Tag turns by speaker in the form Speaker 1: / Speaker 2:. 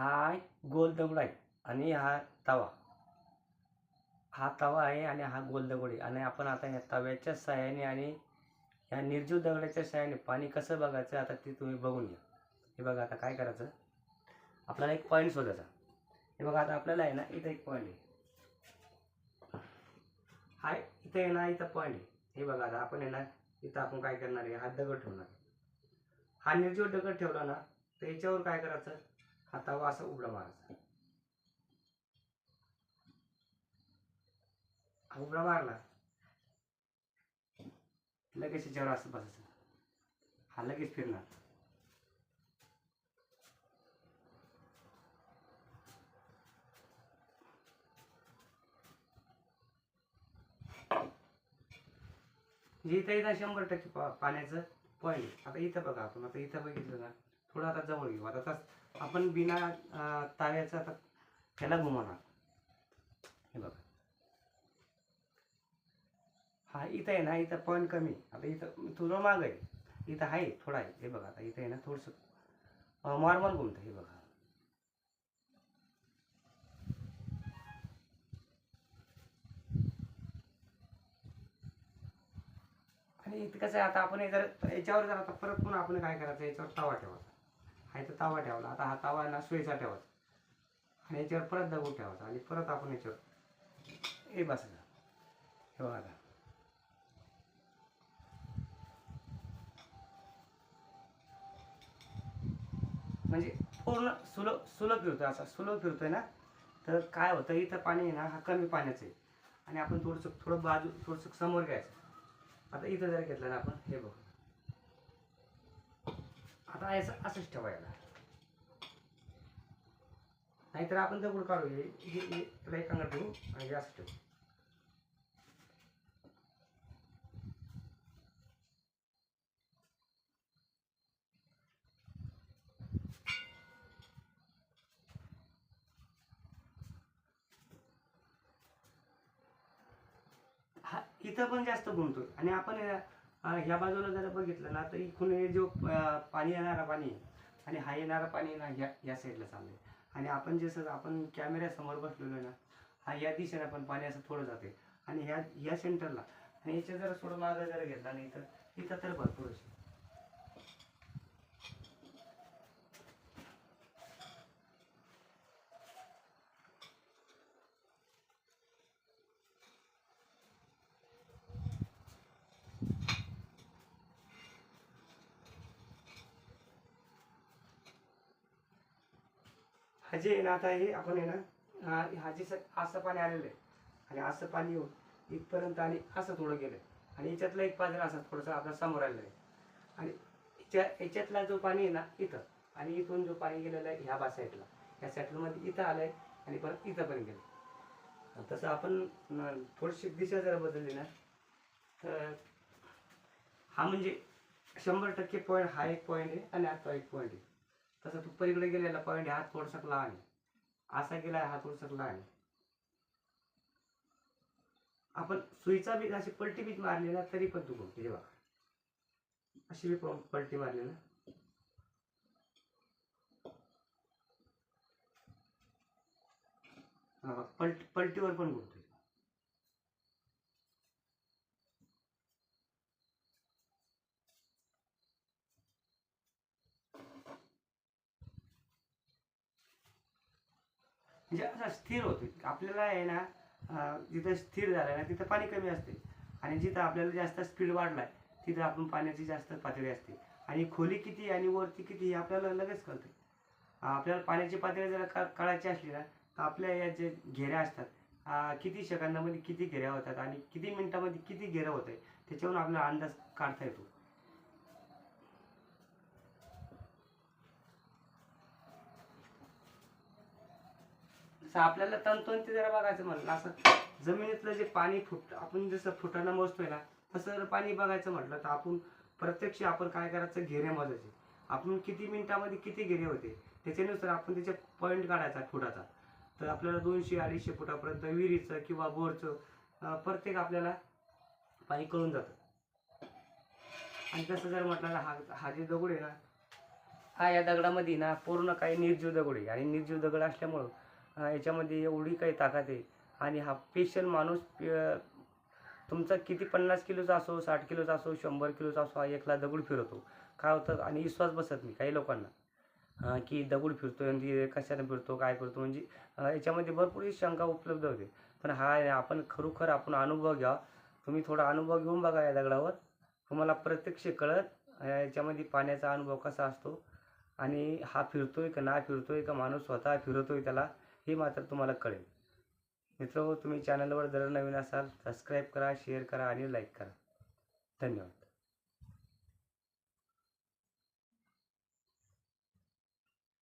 Speaker 1: हा एक गोल दगड आहे आणि हा तवा. हा तवा आहे आणि हा गोल दगड आहे. आणि आपण आता या तव्याच्या साह्याने आणि ह्या निर्जीव दगडाच्या साह्याने पाणी कसं बघायचं आता ते तुम्ही बघून घ्या. हे बघा आता काय करायचं? आपल्याला एक पॉईंट शोधायचा. हे बघा आता आपल्याला आहे ना इथं एक पॉईंट आहे. हा इथं आहे ना इथं पॉईंट आहे. हे बघा आता आपण आहे ना इथं आपण काय करणार आहे? हा दगड ठेवणार हा निर्जीव दगड ठेवला ना तर याच्यावर काय करायचं? हा तवा असा उबडा मारायचा. हा मारला. लगेच याच्यावर असं बसायचं. हा लगेच फिरणार. म्हणजे इथं इथं शंभर टक्के पा पाण्याचं पॉईंट आता इथं बघा आपण. आता इथं बघितलं ना थोडं आता जवळ घेऊ. आता आपण बिना ताव्याचा ताव्याचं आता त्याला घुमवणार हे बघा. हा इथं आहे ना इथं पॉईंट कमी. आता इथं थोडं माग आहे. इथं आहे थोडा आहे. हे बघा आता इथं आहे ना थोडंसं नॉर्मल घुमतं हे बघा. आणि इथं कसं आहे आता आपण जर याच्यावर जर आता परत पुन्हा आपण काय करायचं याच्यावर तवा ठेवायचा. हा इथं तवा ठेवला. आता हा तवा ना सुईचा ठेवायचा. आणि याच्यावर परत दगड ठेवायचा आणि परत आपण याच्यावर हे बसायचं. हे बघा आता. म्हणजे पूर्ण सुलभ सुलभ फिरतोय असा. सुलभ फिरतोय ना तर काय होतं इथं पाणी आहे ना हा कमी पाण्याचं आहे. आणि आपण थोडंसं थोडं बाजू थोडंसं समोर घ्यायचं. आता इथं जर घेतलं ना आपण हे बघू. आता असं असंच ठेवायला. नाहीतर आपण दगड काढू तुला एक अंगात ठेवू आणि हे असं ठेवू. हा इथं पण जास्त घुमतोय आणि आपण ह्या बाजूला जर बघितलं ना तर इथून हे जो पाणी येणारा पाणी आहे आणि हा येणारा पाणी ना ह्या या साईडला चाललंय. आणि आपण जसं आपण कॅमेऱ्यासमोर बसलेलो आहे ना हा या दिशेने पण पाणी असं थोडं जाते आणि ह्या ह्या सेंटरला आणि याच्या जर थोडं मागं जर घेतला नाही तर इथं तर भरपूर असेल हा जे आहे ना आता हे आपण आहे ना हा जे स- असं पाणी आलेलं आहे. आणि असं पाणी येऊन इथपर्यंत आणि असं थोडं गेलं आणि याच्यातला एक पाजरा असा थोडासा आपला समोर आलेला आहे. आणि याच्या याच्यातला जो पाणी आहे ना इथं. आणि इथून जो पाणी गेलेलं आहे ह्या बा साईडला. ह्या साईडमध्ये इथं आलं आहे आणि परत इथं पण गेलं तसं आपण थोडीशी दिशा जर बदलली ना तर हा म्हणजे शंभर टक्के पॉईंट हा एक पॉईंट आहे आणि आता एक पॉईंट आहे. तसं तू पलीकडे गेलेला पॉईंट हात थोडासा लहान आहे. असा गेला हात थोडासा लहान आहे. आपण सुईचा बी अशी पलटी बी मारली ना तरी पण तू बघते जेव्हा अशी मी पलटी मारली ना पलट पलटीवर पण घुमतोय म्हणजे असा स्थिर होतो आपल्याला आहे ना जिथं स्थिर झालं ना तिथं पाणी कमी असते आणि जिथं आपल्याला जास्त स्पीड वाढला आहे तिथं आपण पाण्याची जास्त पातळी असते. आणि खोली किती आणि वरती किती हे आपल्याला लगेच कळते आपल्याला पाण्याची पातळी जर का कळायची असली ना तर आपल्या या जे घेऱ्या असतात किती सेकंदामध्ये किती घेऱ्या होतात आणि किती मिनिटामध्ये किती घेरं होत आहे त्याच्यावरून आपल्याला अंदाज काढता येतो. जसं आपल्याला तंतोतंत जरा बघायचं म्हणलं असं जमिनीतलं जे पाणी फुट आपण जसं फुटाणं मोजतोय ना तसं जर पाणी बघायचं म्हटलं तर आपण प्रत्यक्ष आपण काय करायचं? घेरे मोजायचे. आपण किती मिनिटामध्ये किती घेरे होते? त्याच्यानुसार आपण त्याचे पॉईंट काढायचा फुटाचा. तर आपल्याला दोनशे अडीचशे फुटापर्यंत विहिरीचं किंवा बोरचं प्रत्येक आपल्याला पाणी कळून जातं. आणि तसं जर म्हटलं हा हा जे दगड आहे ना हा या दगडामध्ये ना पूर्ण काही निर्जीव दगड आहे. आणि निर्जीव दगड असल्यामुळं याच्यामध्ये एवढी काही ताकद आहे. आणि हा पेशल माणूस तुमचा किती पन्नास किलोचा असो साठ किलोचा असो शंभर किलोचा असो हा एकला दगड फिरवतो. काय होतं आणि विश्वास बसत नाही काही लोकांना. की दगड फिरतो आणि कशाने फिरतो काय करतो म्हणजे याच्यामध्ये भरपूर शंका उपलब्ध होते. पण हा आपण खरोखर आपण अनुभव घ्या. तुम्ही थोडा अनुभव घेऊन बघा या दगडावर. तुम्हाला प्रत्यक्ष कळत याच्यामध्ये पाण्याचा अनुभव कसा असतो. आणि हा फिरतोय का नाही फिरतोय का माणूस स्वतः फिरतोय त्याला. हे मात्र तुम्हाला कळेल. मित्र तुम्ही चॅनलवर जर नवीन असाल सबस्क्राईब करा शेअर करा आणि लाईक करा. धन्यवाद.